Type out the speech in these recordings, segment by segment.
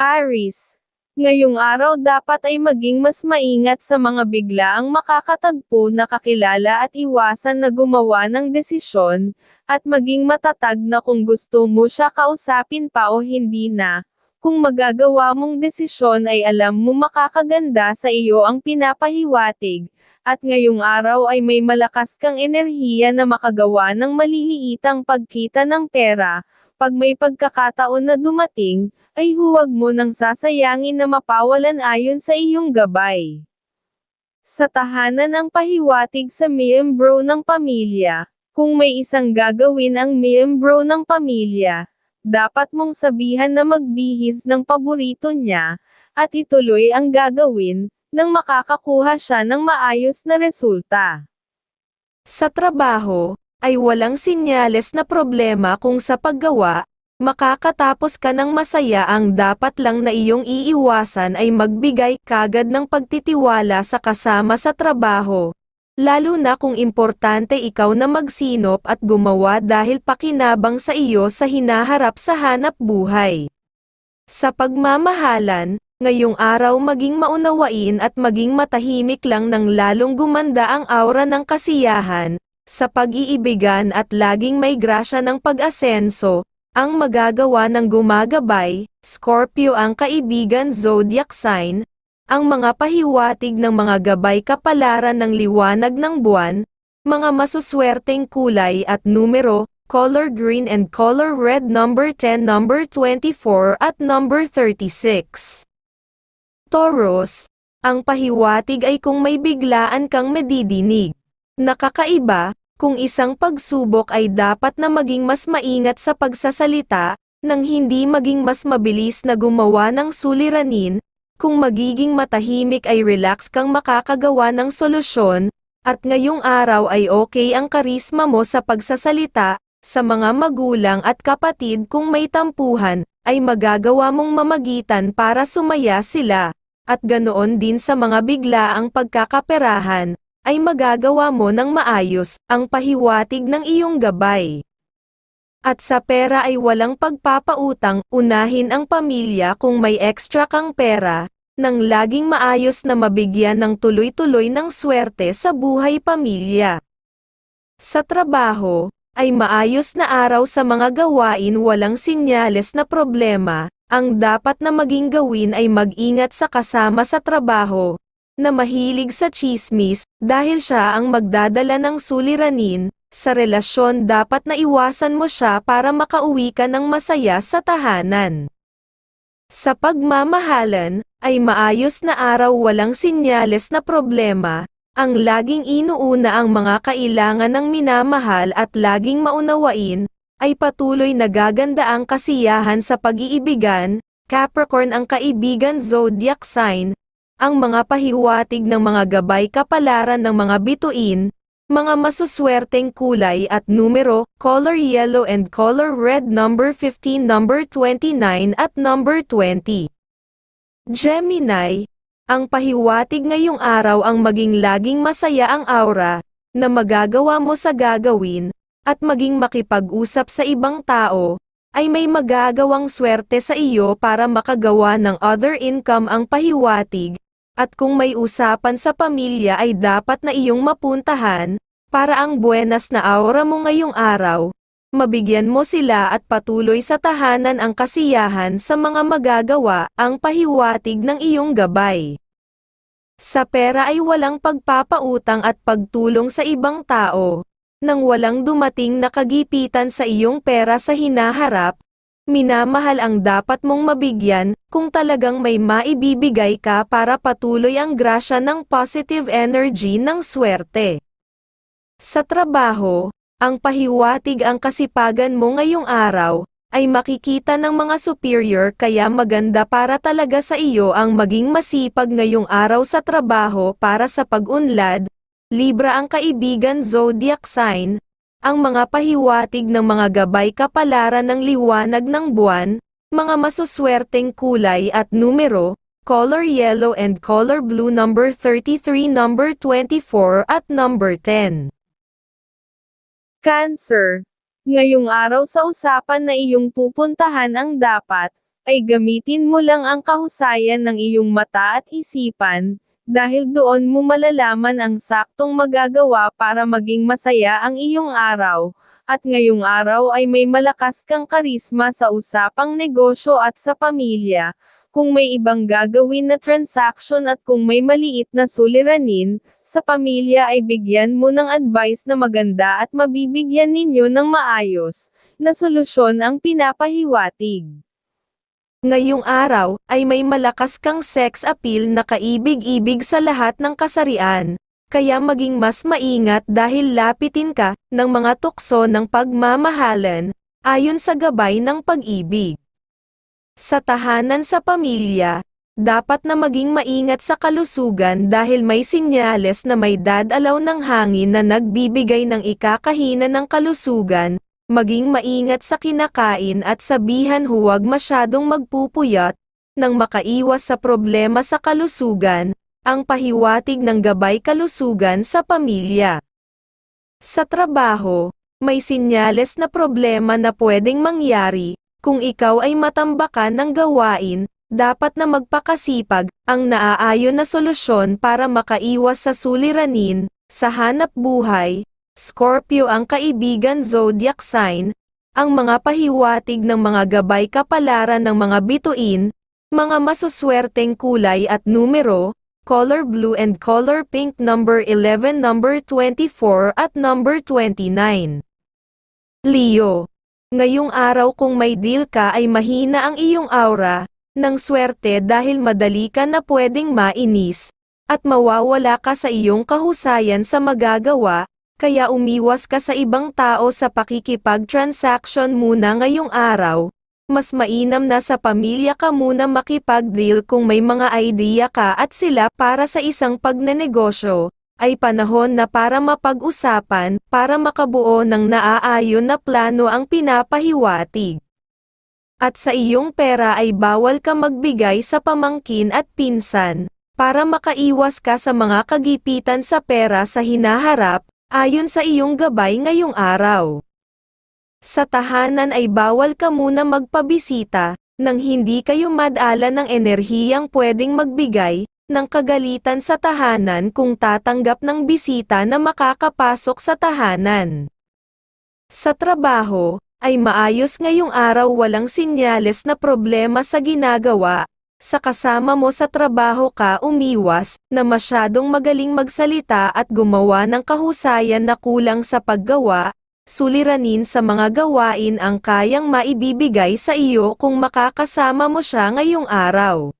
Aris. Ngayong araw dapat ay maging mas maingat sa mga biglaang makakatagpo na kakilala at iwasan na gumawa ng desisyon, at maging matatag na kung gusto mo siya kausapin pa o hindi na. Kung magagawa mong desisyon ay alam mo makakaganda sa iyo ang pinapahiwatig, at ngayong araw ay may malakas kang enerhiya na makagawa ng maliliitang pagkita ng pera, pag may pagkakataon na dumating, ay huwag mo nang sasayangin na mapawalan ayon sa iyong gabay. Sa tahanan ng pahiwatig sa miyembro ng pamilya, kung may isang gagawin ang miyembro ng pamilya, dapat mong sabihan na magbihis ng paborito niya, at ituloy ang gagawin, nang makakakuha siya ng maayos na resulta. Sa trabaho, ay walang sinyales na problema kung sa paggawa, makakatapos ka ng masaya ang dapat lang na iyong iiwasan ay magbigay kagad ng pagtitiwala sa kasama sa trabaho. Lalo na kung importante ikaw na magsinop at gumawa dahil pakinabang sa iyo sa hinaharap sa hanap buhay. Sa pagmamahalan, ngayong araw maging maunawain at maging matahimik lang ng lalong gumanda ang aura ng kasiyahan, sa pag-iibigan at laging may grasya ng pag-asenso, ang magagawa ng gumagabay, Scorpio ang kaibigan zodiac sign, ang mga pahiwatig ng mga gabay kapalaran ng liwanag ng buwan, mga masuswerteng kulay at numero, color green and color red number 10 number 24 at number 36. Taurus, ang pahiwatig ay kung may biglaan kang medidinig. Nakakaiba, kung isang pagsubok ay dapat na maging mas maingat sa pagsasalita, nang hindi maging mas mabilis na gumawa ng suliranin, kung magiging matahimik ay relax kang makakagawa ng solusyon, at ngayong araw ay okay ang karisma mo sa pagsasalita, sa mga magulang at kapatid kung may tampuhan, ay magagawa mong mamagitan para sumaya sila, at ganoon din sa mga biglaang pagkakaperahan, ay magagawa mo ng maayos ang pahiwatig ng iyong gabay. At sa pera ay walang pagpapautang, unahin ang pamilya kung may extra kang pera, nang laging maayos na mabigyan ng tuloy-tuloy ng swerte sa buhay pamilya. Sa trabaho, ay maayos na araw sa mga gawain walang sinyales na problema, ang dapat na maging gawin ay mag-ingat sa kasama sa trabaho, na mahilig sa chismis, dahil siya ang magdadala ng suliranin, sa relasyon dapat na iwasan mo siya para makauwi ka ng masaya sa tahanan. Sa pagmamahalan, ay maayos na araw walang sinyales na problema, ang laging inuuna ang mga kailangan ng minamahal at laging maunawain, ay patuloy nagaganda ang kasiyahan sa pag-iibigan, Capricorn ang kaibigan zodiac sign, ang mga pahiwatig ng mga gabay kapalaran ng mga bituin, mga masuswerteng kulay at numero, color yellow and color red number 15 number 29 at number 20. Gemini, ang pahiwatig ngayong araw ang maging laging masaya ang aura, na magagawa mo sa gagawin, at maging makipag-usap sa ibang tao, ay may magagawang swerte sa iyo para makagawa ng other income ang pahiwatig, at kung may usapan sa pamilya ay dapat na iyong mapuntahan, para ang buenas na aura mo ngayong araw, mabigyan mo sila at patuloy sa tahanan ang kasiyahan sa mga magagawa, ang pahiwatig ng iyong gabay. Sa pera ay walang pagpapautang at pagtulong sa ibang tao, nang walang dumating na kagipitan sa iyong pera sa hinaharap, minamahal ang dapat mong mabigyan, kung talagang may maibibigay ka para patuloy ang grasya ng positive energy ng swerte. Sa trabaho, ang pahiwatig ang kasipagan mo ngayong araw, ay makikita ng mga superior kaya maganda para talaga sa iyo ang maging masipag ngayong araw sa trabaho para sa pag-unlad, Libra ang kaibigan zodiac sign, ang mga pahiwatig ng mga gabay kapalaran ng liwanag ng buwan, mga masuswerteng kulay at numero, color yellow and color blue number 33 number 24 at number 10. Cancer. Ngayong araw sa usapan na iyong pupuntahan ang dapat, ay gamitin mo lang ang kahusayan ng iyong mata at isipan, dahil doon mo malalaman ang saktong magagawa para maging masaya ang iyong araw, at ngayong araw ay may malakas kang karisma sa usapang negosyo at sa pamilya, kung may ibang gagawin na transaction at kung may maliit na suliranin, sa pamilya ay bigyan mo ng advice na maganda at mabibigyan ninyo ng maayos, na solusyon ang pinapahiwatig. Ngayong araw, ay may malakas kang sex appeal na kaibig-ibig sa lahat ng kasarian, kaya maging mas maingat dahil lapitin ka ng mga tukso ng pagmamahalan, ayon sa gabay ng pag-ibig. Sa tahanan sa pamilya, dapat na maging maingat sa kalusugan dahil may sinyales na may dadalaw ng hangin na nagbibigay ng ikakahina ng kalusugan, maging maingat sa kinakain at sabihan huwag masyadong magpupuyat, nang makaiwas sa problema sa kalusugan, ang pahiwatig ng gabay kalusugan sa pamilya. Sa trabaho, may sinyales na problema na pwedeng mangyari, kung ikaw ay matambakan ng gawain, dapat na magpakasipag, ang naaayon na solusyon para makaiwas sa suliranin, sa hanap buhay, Scorpio ang kaibigan zodiac sign, ang mga pahiwatig ng mga gabay kapalaran ng mga bituin, mga masuswerteng kulay at numero, color blue and color pink number 11 number 24 at number 29. Leo. Ngayong araw kung may deal ka ay mahina ang iyong aura, ng swerte dahil madali ka na pwedeng mainis, at mawawala ka sa iyong kahusayan sa magagawa, kaya umiwas ka sa ibang tao sa pakikipag-transaction muna ngayong araw, mas mainam na sa pamilya ka muna makipag-deal kung may mga idea ka at sila para sa isang pagnenegosyo, ay panahon na para mapag-usapan, para makabuo ng naaayon na plano ang pinapahiwatig. At sa iyong pera ay bawal ka magbigay sa pamangkin at pinsan, para makaiwas ka sa mga kagipitan sa pera sa hinaharap, ayon sa iyong gabay ngayong araw. Sa tahanan ay bawal ka muna magpabisita, nang hindi kayo madala ng enerhiyang pwedeng magbigay, ng kagalitan sa tahanan kung tatanggap ng bisita na makakapasok sa tahanan. Sa trabaho, ay maayos ngayong araw walang sinyales na problema sa ginagawa, sa kasama mo sa trabaho ka umiwas, na masyadong magaling magsalita at gumawa ng kahusayan na kulang sa paggawa, suliranin sa mga gawain ang kayang maibibigay sa iyo kung makakasama mo siya ngayong araw.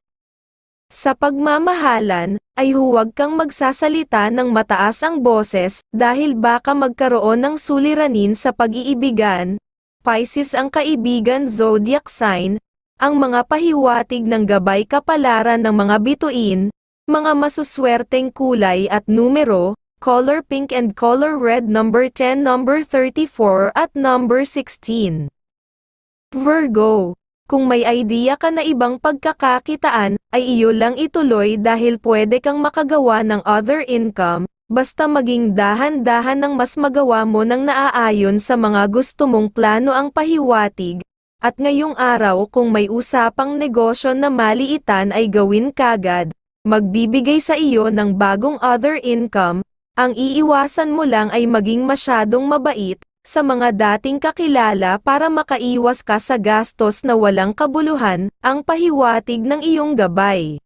Sa pagmamahalan, ay huwag kang magsasalita ng mataas ang boses, dahil baka magkaroon ng suliranin sa pag-iibigan. Pisces ang kaibigan zodiac sign, ang mga pahiwatig ng gabay kapalaran ng mga bituin, mga masuswerteng kulay at numero, color pink and color red number 10 number 34 at number 16. Virgo, kung may idea ka na ibang pagkakakitaan, ay iyo lang ituloy dahil pwede kang makagawa ng other income, basta maging dahan-dahan ng mas magawa mo ng naaayon sa mga gusto mong plano ang pahiwatig, at ngayong araw kung may usapang negosyo na maliitan ay gawin kagad, magbibigay sa iyo ng bagong other income, ang iiwasan mo lang ay maging masyadong mabait, sa mga dating kakilala para makaiwas ka sa gastos na walang kabuluhan, ang pahiwatig ng iyong gabay.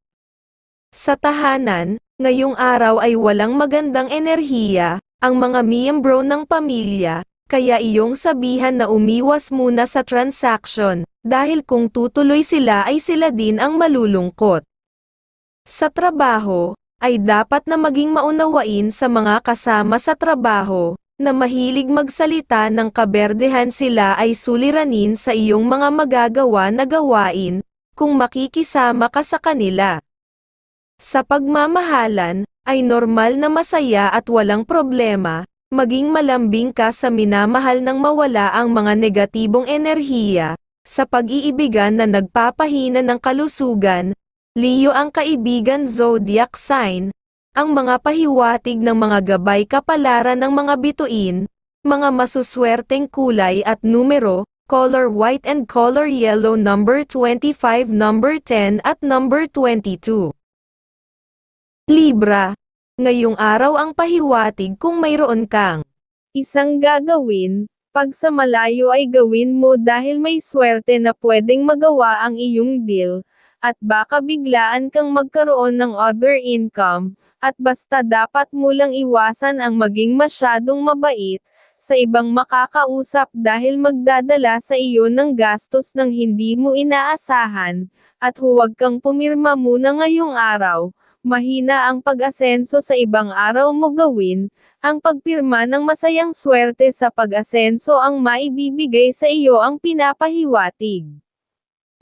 Sa tahanan, ngayong araw ay walang magandang enerhiya, ang mga miyembro ng pamilya, kaya iyong sabihan na umiwas muna sa transaction, dahil kung tutuloy sila ay sila din ang malulungkot. Sa trabaho, ay dapat na maging maunawain sa mga kasama sa trabaho, na mahilig magsalita ng kaberdehan sila ay suliranin sa iyong mga magagawa na gawain, kung makikisama ka sa kanila. Sa pagmamahalan, ay normal na masaya at walang problema, maging malambing ka sa minamahal nang mawala ang mga negatibong enerhiya, sa pag-iibigan na nagpapahina ng kalusugan, Leo ang kaibigan zodiac sign, ang mga pahiwatig ng mga gabay kapalaran ng mga bituin, mga masuswerteng kulay at numero, color white and color yellow number 25, number 10 at number 22. Libra, ngayong araw ang pahiwatig kung mayroon kang Isang gagawin, pag sa malayo ay gawin mo dahil may swerte na pwedeng magawa ang iyong deal, at baka biglaan kang magkaroon ng other income, at basta dapat mo lang iwasan ang maging masyadong mabait, sa ibang makakausap dahil magdadala sa iyo ng gastos ng hindi mo inaasahan, at huwag kang pumirma muna ngayong araw, mahina ang pag-asenso sa ibang araw mo gawin, ang pagpirma ng masayang swerte sa pag-asenso ang maibibigay sa iyo ang pinapahiwatig.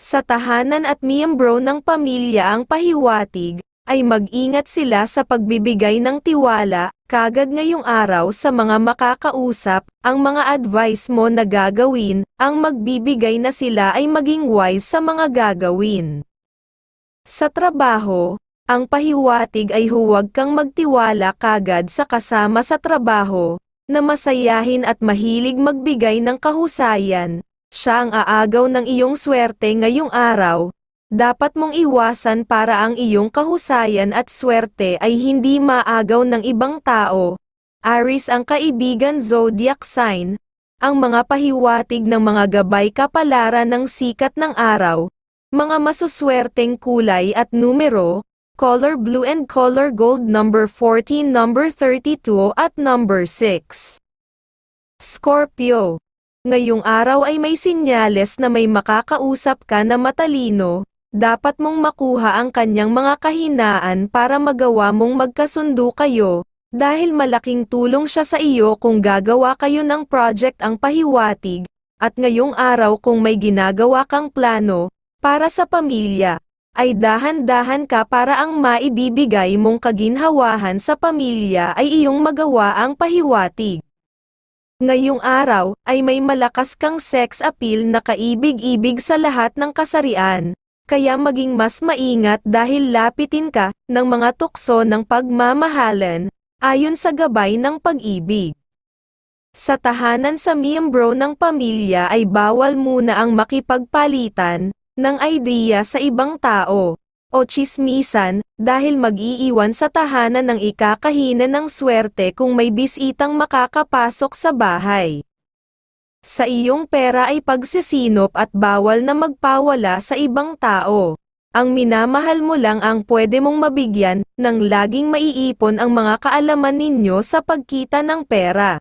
Sa tahanan at miyembro ng pamilya ang pahiwatig, ay mag-ingat sila sa pagbibigay ng tiwala, kagad ngayong araw sa mga makakausap, ang mga advice mo na gagawin, ang magbibigay na sila ay maging wise sa mga gagawin. Sa trabaho, ang pahiwatig ay huwag kang magtiwala kagad sa kasama sa trabaho, na masayahin at mahilig magbigay ng kahusayan, siya ang aagaw ng iyong swerte ngayong araw, dapat mong iwasan para ang iyong kahusayan at swerte ay hindi maagaw ng ibang tao. Aris ang kaibigan zodiac sign, ang mga pahiwatig ng mga gabay kapalaran ng sikat ng araw, mga masuswerteng kulay at numero, color blue and color gold number 14, number 32 at number 6. Scorpio. Ngayong araw ay may sinyales na may makakausap ka na matalino, dapat mong makuha ang kanyang mga kahinaan para magawa mong magkasundo kayo, dahil malaking tulong siya sa iyo kung gagawa kayo ng project ang pahiwatig, at ngayong araw kung may ginagawa kang plano, para sa pamilya, ay dahan-dahan ka para ang maibibigay mong kaginhawahan sa pamilya ay iyong magawa ang pahiwatig. Ngayong araw, ay may malakas kang sex appeal na kaibig-ibig sa lahat ng kasarian, kaya maging mas maingat dahil lapitin ka ng mga tukso ng pagmamahalan, ayon sa gabay ng pag-ibig. Sa tahanan sa miyembro ng pamilya ay bawal muna ang makipagpalitan ng idea sa ibang tao o chismisan dahil mag-iiwan sa tahanan ng ikakahina ng swerte kung may bisitang makakapasok sa bahay. Sa iyong pera ay pagsisinop at bawal na magpawala sa ibang tao. Ang minamahal mo lang ang pwede mong mabigyan ng laging maiipon ang mga kaalaman ninyo sa pagkita ng pera.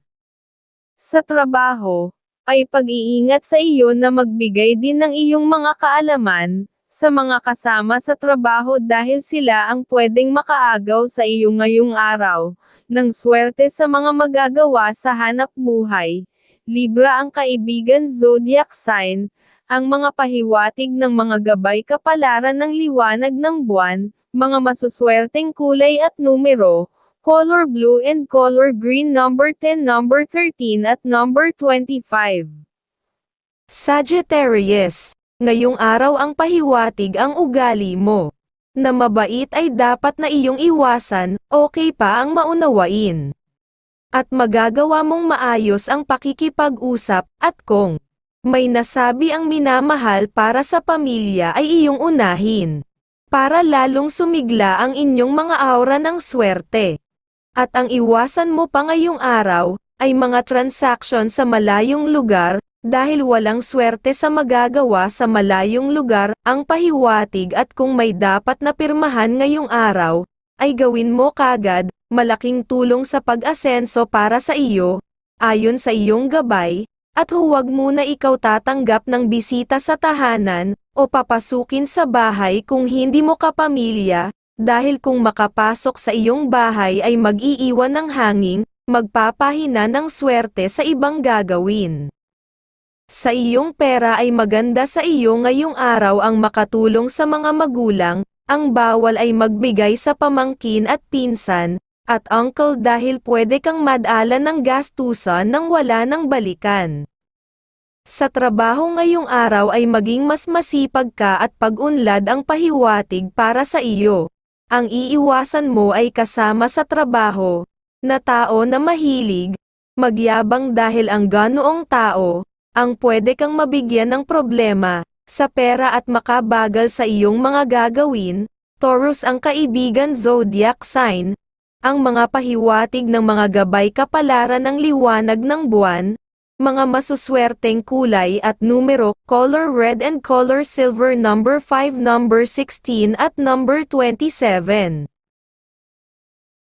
Sa trabaho, ay pag-iingat sa iyo na magbigay din ng iyong mga kaalaman, sa mga kasama sa trabaho dahil sila ang pwedeng makaagaw sa iyo ngayong araw, ng swerte sa mga magagawa sa hanap buhay. Libra ang kaibigan zodiac sign, ang mga pahiwatig ng mga gabay kapalaran ng liwanag ng buwan, mga masuswerteng kulay at numero, color blue and color green number 10, number 13 at number 25. Sagittarius, ngayong araw ang pahiwatig ang ugali mo. Na mabait ay dapat na iyong iwasan, okay pa ang maunawain. At magagawa mong maayos ang pakikipag-usap, at kung may nasabi ang minamahal para sa pamilya ay iyong unahin. Para lalong sumigla ang inyong mga aura ng swerte. At ang iwasan mo pa ngayong araw, ay mga transaction sa malayong lugar, dahil walang swerte sa magagawa sa malayong lugar, ang pahiwatig at kung may dapat na pirmahan ngayong araw, ay gawin mo kagad, malaking tulong sa pag-asenso para sa iyo, ayon sa iyong gabay, at huwag muna ikaw tatanggap ng bisita sa tahanan, o papasukin sa bahay kung hindi mo kapamilya, dahil kung makapasok sa iyong bahay ay mag-iiwan ng hanging, magpapahina ng swerte sa ibang gagawin. Sa iyong pera ay maganda sa iyo ngayong araw ang makatulong sa mga magulang, ang bawal ay magbigay sa pamangkin at pinsan, at uncle dahil pwede kang madala ng gastusan nang wala ng balikan. Sa trabaho ngayong araw ay maging mas masipag ka at pag-unlad ang pahiwatig para sa iyo. Ang iiwasan mo ay kasama sa trabaho, na tao na mahilig, magyabang dahil ang ganoong tao, ang pwede kang mabigyan ng problema, sa pera at makabagal sa iyong mga gagawin, Taurus ang kaibigan zodiac sign, ang mga pahiwatig ng mga gabay kapalaran ng liwanag ng buwan, mga masuswerteng kulay at numero, color red and color silver number 5 number 16 at number 27.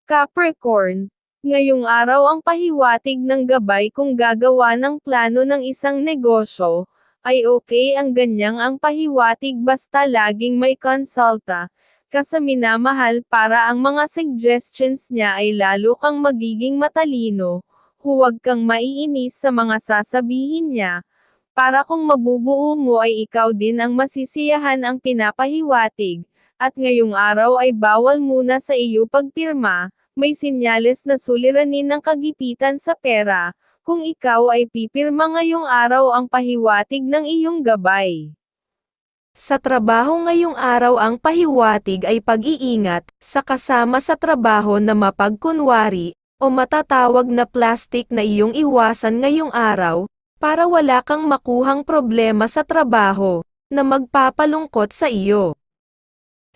Capricorn, ngayong araw ang pahiwatig ng gabay kung gagawa ng plano ng isang negosyo, ay okay ang ganyang ang pahiwatig basta laging may konsulta, kasi minamahal para ang mga suggestions niya ay lalo kang magiging matalino, huwag kang maiinis sa mga sasabihin niya, para kung mabubuo mo ay ikaw din ang masisiyahan ang pinapahiwatig, at ngayong araw ay bawal muna sa iyo pagpirma, may sinyales na suliranin ng kagipitan sa pera, kung ikaw ay pipirma ngayong araw ang pahiwatig ng iyong gabay. Sa trabaho ngayong araw ang pahiwatig ay pag-iingat, sa kasama sa trabaho na mapagkunwari, o matatawag na plastic na iyong iwasan ngayong araw, para wala kang makuhang problema sa trabaho, na magpapalungkot sa iyo.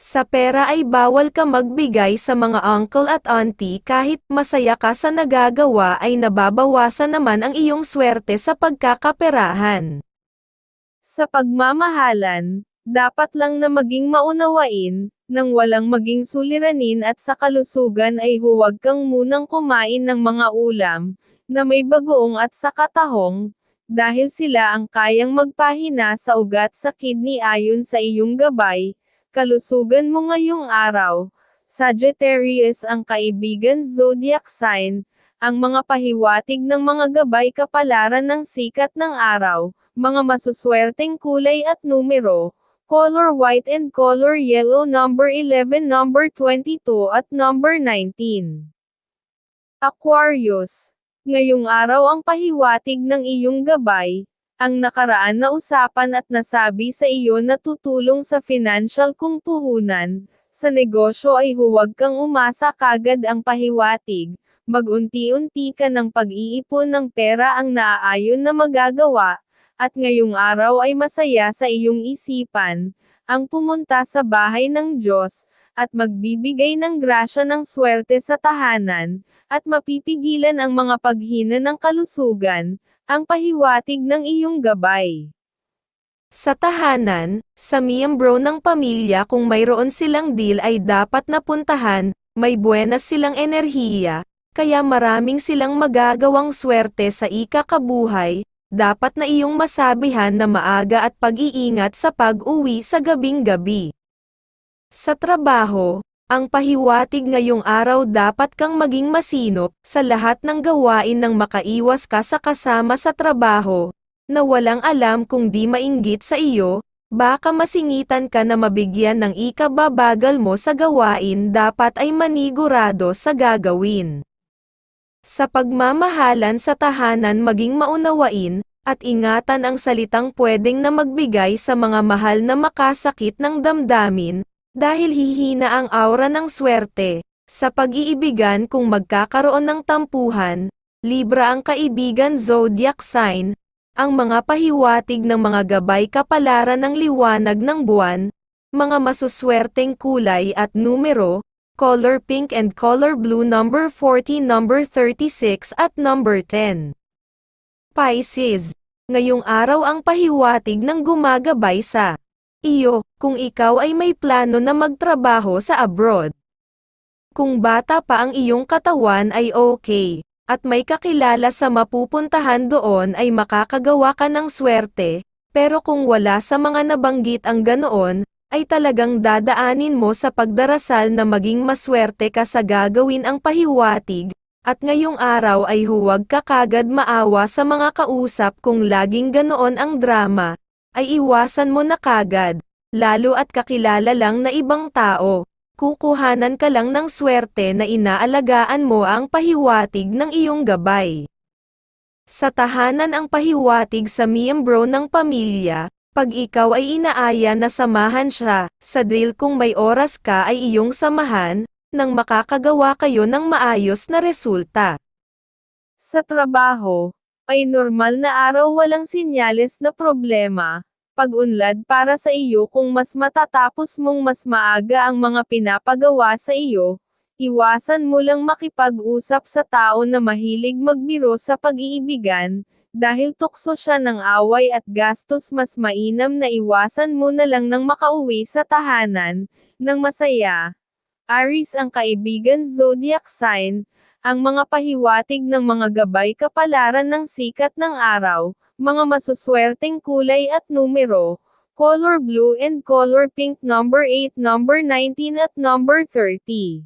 Sa pera ay bawal ka magbigay sa mga uncle at auntie kahit masaya ka sa nagagawa ay nababawasan naman ang iyong swerte sa pagkakaperahan. Sa pagmamahalan, dapat lang na maging maunawain, nang walang maging suliranin at sa kalusugan ay huwag kang munang kumain ng mga ulam, na may bagoong at sa katahong, dahil sila ang kayang magpahina sa ugat sa kidney ayon sa iyong gabay, kalusugan mo ngayong araw. Sagittarius ang kaibigan zodiac sign, ang mga pahiwatig ng mga gabay kapalaran ng sikat ng araw, mga masuswerteng kulay at numero, color white and color yellow number 11 number 22 at number 19. Aquarius, ngayong araw ang pahiwatig ng iyong gabay, ang nakaraan na usapan at nasabi sa iyo na tutulong sa financial kung puhunan, sa negosyo ay huwag kang umasa kagad ang pahiwatig, mag-unti-unti ka ng pag-iipon ng pera ang naaayon na magagawa, at ngayong araw ay masaya sa iyong isipan, ang pumunta sa bahay ng Diyos, at magbibigay ng grasya ng swerte sa tahanan, at mapipigilan ang mga paghina ng kalusugan, ang pahiwatig ng iyong gabay. Sa tahanan, sa miyembro ng pamilya kung mayroon silang deal ay dapat napuntahan, may buenas silang enerhiya, kaya maraming silang magagawang swerte sa ikakabuhay, dapat na iyong masabihan na maaga at pag-iingat sa pag-uwi sa gabing-gabi. Sa trabaho, ang pahiwatig ngayong araw dapat kang maging masinop sa lahat ng gawain nang makaiwas ka sa kasama sa trabaho, na walang alam kung di mainggit sa iyo, baka masingitan ka na mabigyan ng ikababagal mo sa gawain dapat ay manigurado sa gagawin. Sa pagmamahalan sa tahanan maging maunawain, at ingatan ang salitang pwedeng na magbigay sa mga mahal na makasakit ng damdamin, dahil hihina ang aura ng swerte. Sa pag-iibigan kung magkakaroon ng tampuhan, Libra ang kaibigan zodiac sign, ang mga pahiwatig ng mga gabay kapalaran ng liwanag ng buwan, mga masuswerteng kulay at numero, color pink and color blue number 40 number 36 at number 10. Pisces, ngayong araw ang pahiwatig ng gumagabay sa iyo, kung ikaw ay may plano na magtrabaho sa abroad. Kung bata pa ang iyong katawan ay okay, at may kakilala sa mapupuntahan doon ay makakagawa ka ng swerte, pero kung wala sa mga nabanggit ang ganoon, ay talagang dadaanin mo sa pagdarasal na maging maswerte ka sa gagawin ang pahiwatig, at ngayong araw ay huwag ka kagad maawa sa mga kausap kung laging ganoon ang drama, ay iwasan mo na kagad, lalo at kakilala lang na ibang tao, kukuhanan ka lang ng swerte na inaalagaan mo ang pahiwatig ng iyong gabay. Sa tahanan ang pahiwatig sa miyembro ng pamilya, pag ikaw ay inaaya na samahan siya, sa deal kung may oras ka ay iyong samahan, nang makakagawa kayo ng maayos na resulta. Sa trabaho, ay normal na araw walang sinyales na problema. Pag-unlad para sa iyo kung mas matatapos mong mas maaga ang mga pinapagawa sa iyo, iwasan mo lang makipag-usap sa tao na mahilig magbiro sa pag-iibigan, dahil tukso siya ng away at gastos mas mainam na iwasan mo na lang nang makauwi sa tahanan, ng masaya. Aries ang kaibigan zodiac sign, ang mga pahiwatig ng mga gabay kapalaran ng sikat ng araw, mga masuswerteng kulay at numero, color blue and color pink number 8, number 19 at number 30.